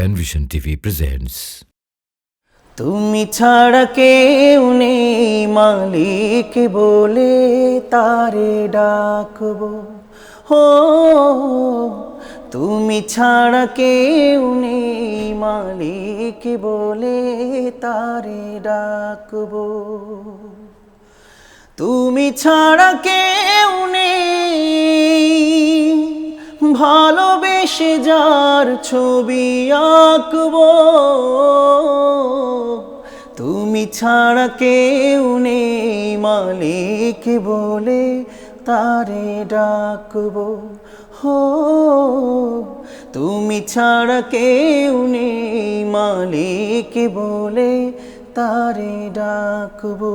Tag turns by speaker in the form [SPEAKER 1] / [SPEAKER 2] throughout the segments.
[SPEAKER 1] Penvision TV presents.
[SPEAKER 2] তুমি ছাড়া কেউ নেই, মালিক বলে তারে ডাকবো হো তুমি ছাড়া কেউ নেই, মালিক বলে তারে ডাকবো তুমি ছাড়া কেউ নেই ভালোবেসে যার ছবি আঁকবো। তুমি ছাড়া কেউ নেই মালিক বলে তারে ডাকবো। হো, তুমি ছাড়া কেউ নেই মালিক বলে তারে ডাকবো।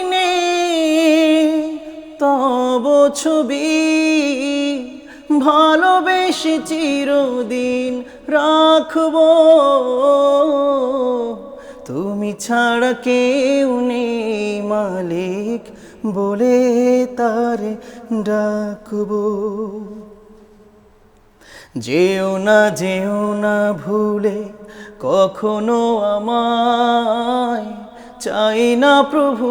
[SPEAKER 2] তব ছবি ভালোবেসে চিরদিন রাখব। তুমি ছাড়া কেউ নেই মালিক বলে তারে ডাকবো। যেও না যেও না ভুলে কখনো আমায় চাই না প্রভু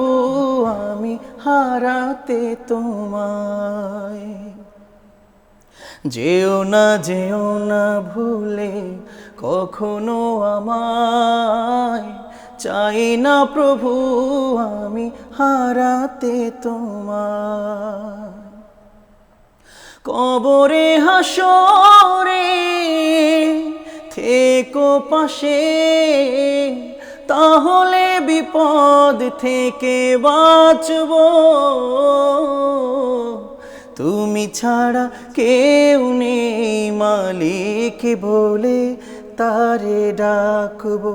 [SPEAKER 2] আমি হারাতে তোমায়। যেও না যেও না ভুলে কখনো আমায়। চাই না প্রভু, আমি হারাতে তোমায়। কবরে হাসরে থেকো পাশে। তাহলে বিপদ থেকে বাঁচব। তুমি ছাড়া কেউ নেই মালিক বলে তারে ডাকবো।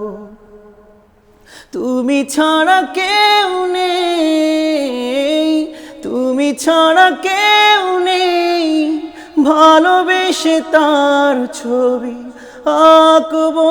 [SPEAKER 2] তুমি ছাড়া কেউ নেই, তুমি ছাড়া কেউ নেই, ভালোবেসে তার ছবি আঁকবো।